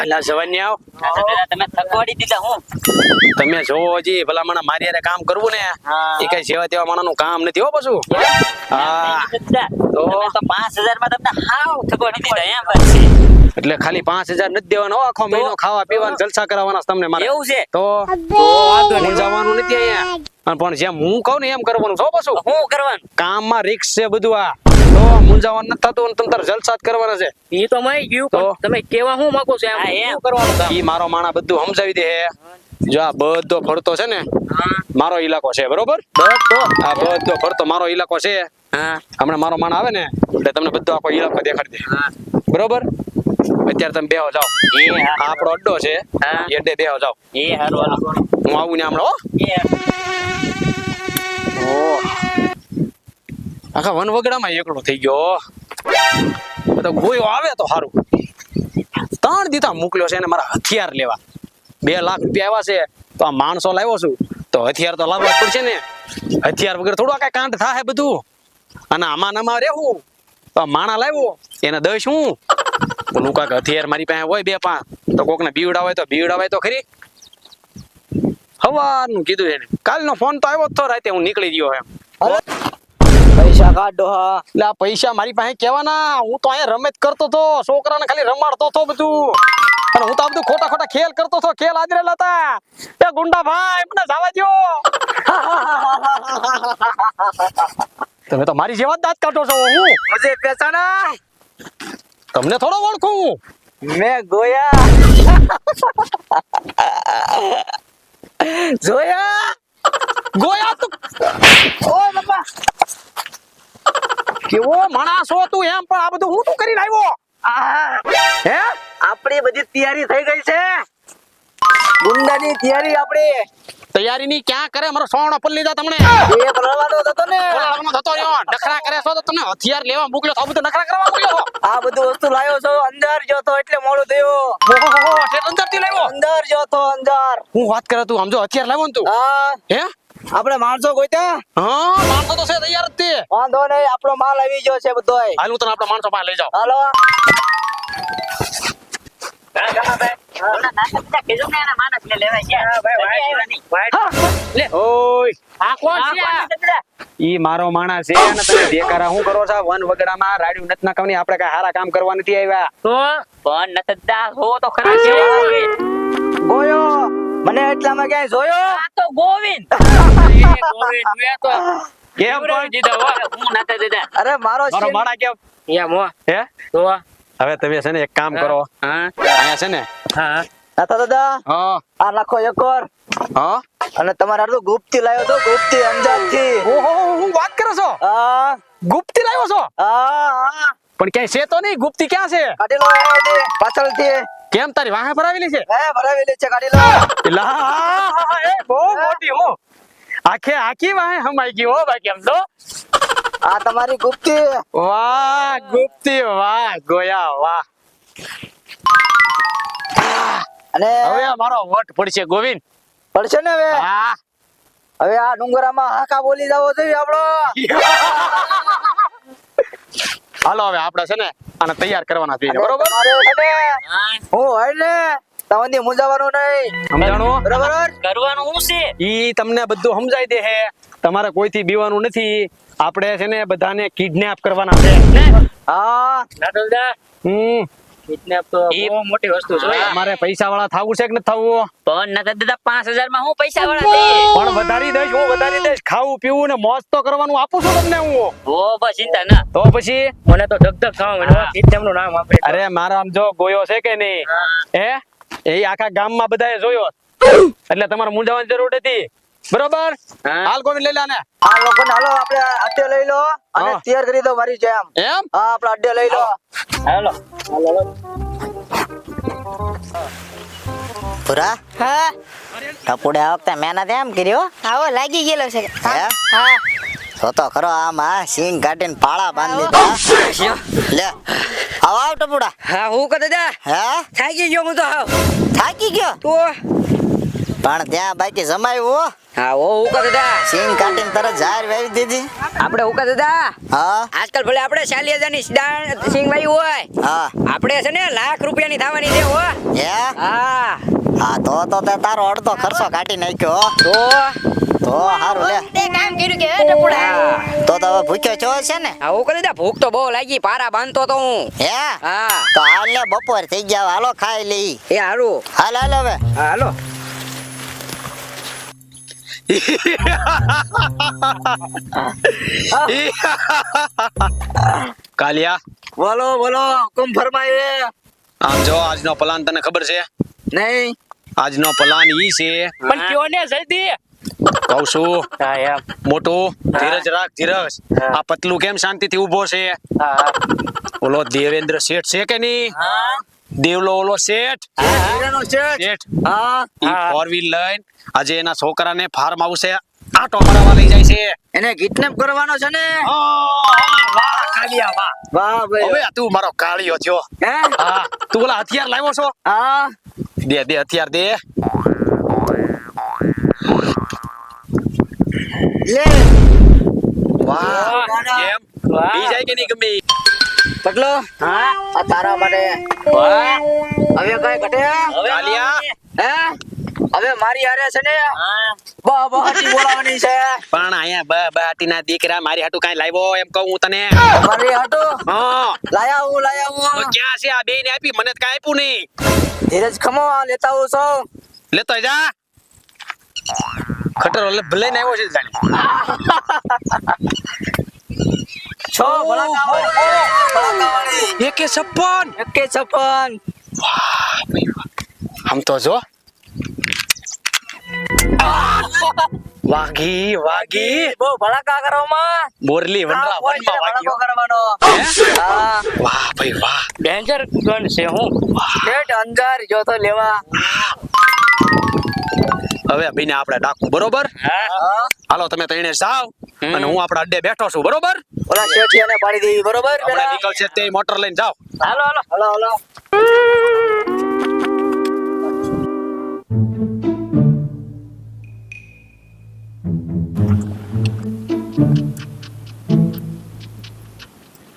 આલા જવાની આવ. તમે થકવાડી દીધા હું. તમે જોવો હજી ભલા મને મારી હારે કામ કરવું ને. એ કઈ જેવા તેવા માણસનું કામ નથી હો પાછું. હા. તો? પાંચ હજારમાં તમને હાવ થકવાડી દીધા એમ પછી. એટલે ખાલી પાંચ હજાર નથી દેવાનો હો, આખો મહિનો ખાવા પીવાના જલસા કરાવવાના તમને મારે. એવું છે? તો હું જવાનું નથી અહીંયા. પણ જેમ હું કહું ને એમ કરવાનું છો પાછું. હું શું કરવાનું? કામમાં રિક્સ છે બધું આ. તો મૂંઝાવાનું નથી થતું અને તમ તારે જલસા કરવાના છે. ઈ તો મય ગયું તો? પણ તમે કેવા હું માંગો છો એમ? શું કરવાનું કામ? ઈ મારો માણા બધું સમજાવી દે હે. જો આ બધો ફરતો છે ને મારો ઈલાકો છે બરોબર? બધો? આ બધો ફરતો મારો ઈલાકો છે. હા. હમણાં મારો માણા આવે ને એટલે તમને બધો આખો ઈલાકો દેખાડી દે. બરોબર? અત્યારે તમે બેહો જાઓ. એ આપણો અડ્ડો છે. હા. એ અડ્ડે બેહો જાઓ. એ હારું હું આવું ને હમણાં હો એ ઓહ. આખા વનવગડામાં એકલો થઈ ગયો. તો ગોયો આવે તો સારું ત્રણ દીધા મોકલ્યો છે એને મારા હથિયાર લેવા. બે લાખ રૂપિયા આવ્યા છે, તો આ માણસો લાવ્યો છું. તો હથિયાર તો લાવવા પડશે ને. હથિયાર વગર થોડું કઈ કાંઠ થાય બધું. અને આમાં ને રહેવું. તો માણા લાવ્યો, એને દઈશ હું. પેલું કાંક હથિયાર મારી પાસે હોય બે પાંચ. તો કોક ને બીવડાવાય તો બીવડાવાય તો ખરી. હવારનું કીધું એને. કાલનો ફોન તો આવ્યો જ તો, રાતે હું નીકળી ગયો એમ. પૈસા મારી પાસે કેવાના? હું તો અહીંયા રમત કરતો તો છોકરાને ખાલી રમાડતો તો બધું. અને હું તો બધું ખોટા ખોટા ખેલ કરતો તો ખેલ હાજરે હતા એ ગુંડા ભાઈ મને જવા દો તમે તો મારી જેવા જ દાંત કાઢો છો હું. મજે પેસાના તમને થોડો ઓળખું. મેં ગોયા. જોયા ગોયા તું. ઓ બાપા. કેવો માણસ તું એમ પણ આ બધું હું તું કરીને આવ્યો? હે? આપણી બધી તૈયારી થઈ ગઈ છે. ગુંડાની તૈયારી આપણી. તૈયારીની ક્યાં કરે? મારો સોણ પલ્લી જા તમને. એ ભરવાનો હતો ને. બોલાવાનો થતો રહ્યો. નખરા કરે છો તો તમને હથિયાર લેવા મોકલ્યો તો બધું નખરા કરવા મોકલ્યો આ બધું વસ્તુ લાવ્યો છો. અંદર જો તો એટલે મોડું થયો. ઓહો અંદરથી લાવ્યો? અંદર જો તો અંદર. હું વાત કરે તું સમજો હથિયાર લાવ્યો ને તું. હા. હે? આપણે માણસો ગોત્યા હા માણસો તો છે તૈયાર જ તે. વાંધો નહીં આપણો માલ આવી ગયો છે બધો હાલ હું તને આપણા માણસો પાસે લઈ જાઉં. હાલો? ઈ મારો માણસ છે અને તમે બેકારા શું કરો છો? વન વગડામાં રાડ્યું નથી નાખવાની આપણે કઈ હારા કામ કરવા નથી આવ્યા. તો? પણ નથી દાદા, તો ખરા. ગોયો. મને એટલામાં ક્યાંય જોયો? આ તો ગોવિંદ. ગોવિંદ મેં તો કેમ પણ દીધા હો. હું નાતે દીધા. અરે મારો મારો માણા કેમ? એમ મો હે? તો હવે તમે છે ને એક કામ કરો. હા. અહીંયા છે ને? હા નાથા દાદા હા. આ લખો એકર હા. અને તમારે હારું ગુપ્તી લાવ્યો તો ગુપ્તી અંજારથી ઓહો હું વાત કરો છો? હા. ગુપ્તી લાવ્યો છો? હા હા. પણ ક્યાંય છે તો નહીં? ગુપ્તી ક્યાં છે? કાઢી લો. પાછળથી. કેમ તારી વાહે ભરાવેલી છે? હે ભરાવેલી છે ગાડી લો. હા, એ બહુ મોટી હો. આખે આખી વાહે હમાઈ ગઈ હો ભાઈ કેમ તો. આ તમારી ગુપ્તી. વાહ ગુપ્તી વાહ ગોયા વાહ. અને હવે મારો વટ પડશે ગોવિંદ. પડશે ને હવે? હા. હવે આ ડુંગરામાં હાકા બોલી જવો જોઈએ આપણો. હાલો હવે આપણે છે ને આને તૈયાર કરવાના છીએ બરોબર? હું. હોય ને તમને મૂંઝાવાનું નહીં. સમજાણું? બરાબર? કરવાનું શું છે? ઈ તમને બધું સમજાઈ દે હે. તમારે કોઈથી બીવાનું નથી. આપણે છે ને બધાને કિડનેપ કરવાના છે. હા. હમ. કિડનેપ તો બહુ મોટી વસ્તુ છે. તમારે પૈસા વાળા થવું છે કે નથી થવું પણ નથી દાદા પાંચ હજારમાં હું પૈસા વાળા પણ વધારી દઈશ હું વધારી દઈશ. ખાવું પીવું ને મોજ તો કરવાનું આપું છું તમને હું. ઓ બસ ચિંતા ના. તો પછી? મને તો ધક ખાવા મને કિડનેપનું નામ આપે અરે મારો આમ જો ગોયો છે કે નહીં? હે? એ આખા ગામમાં બધાએ જોયો. એટલે તમારે મૂંઝાવાની જરૂર નથી? બરોબર? હાલ ગોવિંદ લઈ લાને આ લોકો ને હાલો આપણે અડ્ડે લઈ લો અને તૈયાર કરી દો મારી જેમ. એમ? હા આપણે અડ્ડે લઈ લો. હાલો. પુરા? હા. ટપુડે આ વખતે મહેનત એમ કર્યો આવો લાગી ગયેલો છે. હા? હા તો તો ખરો આ સિંગ કાઢીને પાળા બાંધી દીધા. લે આવ આવ ટપુડા હા હું કહે દાદા હે? થાકી ગયો હું તો હાવ થાકી ગયો? તો પણ ત્યાં બાકી જમાયું હો. હા ઓ ઉકા દાદા. સીન કાટીને તરત જાહેર વાવી દીધી. આપણે ઉકા દાદા હા. આજકાલ ભલે આપણે ચાલી હજારની દાણ સિંગ વાવી હોય હા. આપણે છે ને લાખ રૂપિયાની થવાની છે હો. હે? હા. હા તો તો તે તારો અડધો ખર્ચો કાઢી નાખ્યો તો? તો સારું લે. તે કામ કર્યું કે હે ટપુડા? તો તો હવે ભૂખ્યો છો છે ને? હા ઉકા દાદા ભૂખ તો બહુ લાગી પારા બાંધતો તો હું. હે? હા. તો હાલ ને બપોર થઈ ગયા હાલો ખાઈ લઈ. એ હારું. હાલ હાલ હવે. હાલો. કાલિયા. બોલો બોલો હુકમ ફરમાઈએ આમ જો આજનો પ્લાન તને ખબર છે? નહીં. આજનો પ્લાન ઈ છે. પણ કયો ને જલ્દી? કહું છું. હા એમ. મોટું ધીરજ રાખ ધીરજ. આ પતલું કેમ શાંતિથી ઊભો છે? ઓલો દેવેન્દ્ર શેઠ છે કે નહીં? દેવલો ઓલો શેઠ? હીરાનો શેઠ? શેઠ. હા. ઈ ફોર વ્હીલ લઈને આજે એના છોકરાને ફાર્મ હાઉસે આ મરાવવા લઈ જાય છે. એને કિડનેપ કરવાનો છે ને? વાહ કાલિયા વાહ. વાહ ભાઈ. હવે તું મારો કાળિયો થયો. હે? હા. તું ઓલા હથિયાર લાવ્યો છો? હા. દે દે હથિયાર દે. લે. વાહ. કેમ? વાહ. બી જાય કે નહીં ગમે? ઈ? પટલો? હા. આ તારા માટે. હવે કઈ ઘટે? હે? હવે મારી હારે છે ને? બા બહાટી બોલાવાની છે. પણ અહીંયા બ બાટીના દીકરા મારી હાટુ કઈ લાવ્યો એમ કહું હું તને. મારી હાટો? હા. લાયા હું લાયા હું. ક્યાં છે આ બેન આપી? મને તો આપ્યું નહીં. ધીરજ ખમો લેતા હું સૌ લેતો જા. ખટર ભલે ને આવ્યો છે જાણે. છો એકે છપ્પન. એકે છપ્પન. આમ તો જો. વાઘી વાઘી. બહુ ભલાકા કરવામાં બોરલી વનરા વનમાં ભલાકો કરવાનો વાહ ભાઈ વાહ. ડેન્જર ગન છે હું. લેટ અંજાર જો તો લેવા. હવે બેને આપણે ડાકું બરોબર? હા. હાલો તમે તઈને જાવ અને હું આપણા અડ્ડે બેઠો છું બરોબર? ઓલા શેઠિયાને પાડી દેવી બરોબર? આપણે નીકળશે તે મોટર લઈને જાવ હાલો હાલો. હાલો હાલો.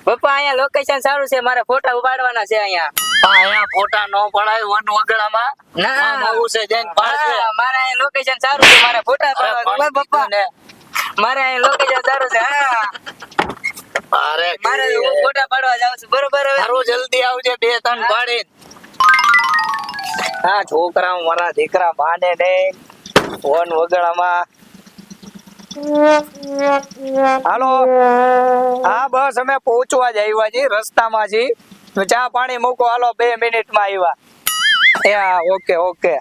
પપ્પા અહીંયા લોકેશન સારું છે મારે ફોટા ઉપાડવાના છે અહીંયા. અહીંયા ફોટા ન પડાય વન વગડામાં. ના આમ છે જઈને પાડજે. મારે અહીં લોકેશન સારું છે. મારે ફોટા અરે પપ્પા. ને મારે અહીં લોકેશન સારું છે. હા. અરે મારે હું ફોટા પાડવા જાઉં છું. બરોબર હવે? સારું જલ્દી આવજે બે ત્રણ પાડી હા છોકરા મારા દીકરા માને ને ફોન વગડામાં. હાલો. હા બસ અમે પહોંચવા જ આવ્યા છીએ રસ્તામાં છીએ. ચા પાણી મૂકો હાલો બે મિનિટમાં આવ્યા એ હા ઓકે ઓકે.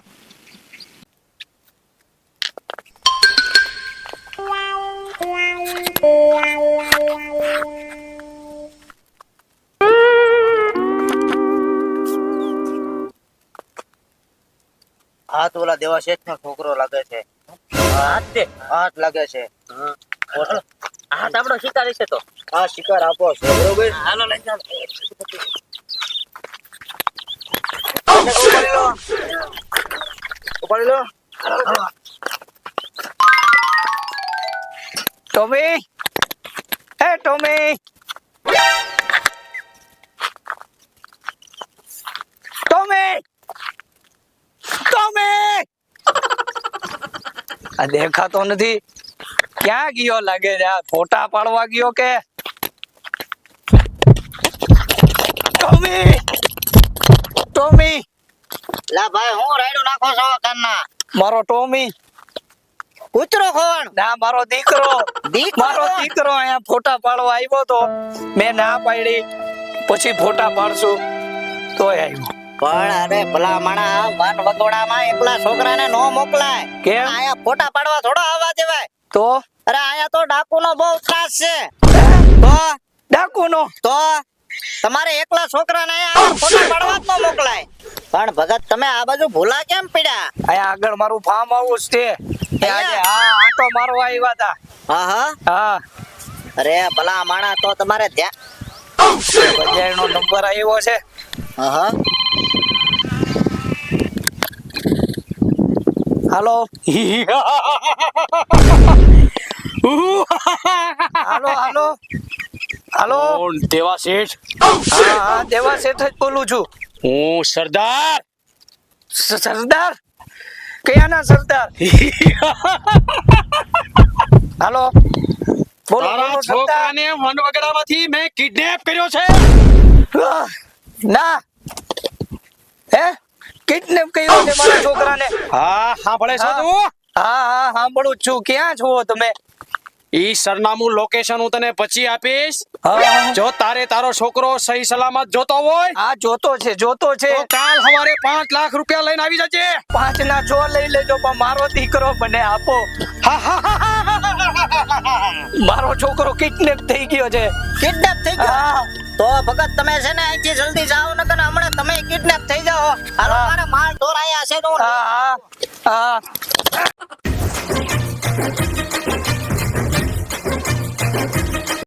હાથ ઓલા દેવા શેઠ નો છોકરો લાગે છે. હાથ હાથ લાગે છે. હાથ આપણો શિકારી છે તો. હા શિકાર આપો છો બરોબર? હાલો લઈ જાઓ. ઉપાડી આ દેખાતો નથી. ક્યાં ગયો લાગે છે? ફોટા પાડવા ગયો કે? ટોમી? ટોમી? લા ભાઈ હું રાયડું નાખો છો કાનના મારો ટોમી. કૂતરો કોણ? ના મારો દીકરો? મારો દીકરો અહીંયા ફોટા પાડવા આવ્યો તો મેં ના પાડી. પછી ફોટા પાડશું. તો આવ્યો. પણ અરે ભલા માણા વન વગોડામાં એકલા છોકરાને નો મોકલાય. કે અહીંયા ફોટા પાડવા થોડો આવવા દેવાય. તો? અરે અહીંયા તો ડાકુનો બહુ ત્રાસ છે. તો? ડાકુનો? તો? તમારે એકલા છોકરાને અહીંયા ફોટા પાડવા જ ન મોકલાય. પણ ભગત તમે આ બાજુ ભૂલા કેમ પડ્યા? અહીંયા આગળ મારું ફાર્મ હાઉસ છે. ત્યાં આજે હા આટો મારો આવ્યા હતા. હા હા? હા. અરે ભલા માણા તો તમારે ધ્યાન બજાર નો નંબર આવ્યો છે. હા હા? હાલો. હાલો હાલો. હાલો. દેવા શેઠ હા હા દેવા શેઠ જ બોલું છું. હું સરદાર! સરદાર સરદાર? કયાના સરદાર? હાલો. બોલો બોલો સરદાર. છોકરાને વનવગડામાંથી મેં કિડનેપ કર્યો છે. ના. હે? કિડનેપ કર્યો છે મારા છોકરાને. હા સાંભળે છો. તું? હા હા સાંભળું છું. ક્યાં છો તમે? ઈ સરનામું લોકેશન હું તને પછી આપીશ જો તારે તારો છોકરો સહી સલામત જોતો હોય આ જોતો છે જોતો છે તો કાલ સવારે પાંચ લાખ રૂપિયા લઈને આવી જજે પાંચ ના જો લઈ લેજો પણ મારો દીકરો મને આપો મારો છોકરો કિડનેપ થઈ ગયો છે કિડનેપ થઈ ગયો તો ભગત તમે છે ને અહીંથી જલ્દી જાઓ ને કે હમણાં તમે કિડનેપ થઈ જાઓ હાલો. મારે માલ ઢોરાયા છે તો હા હા હા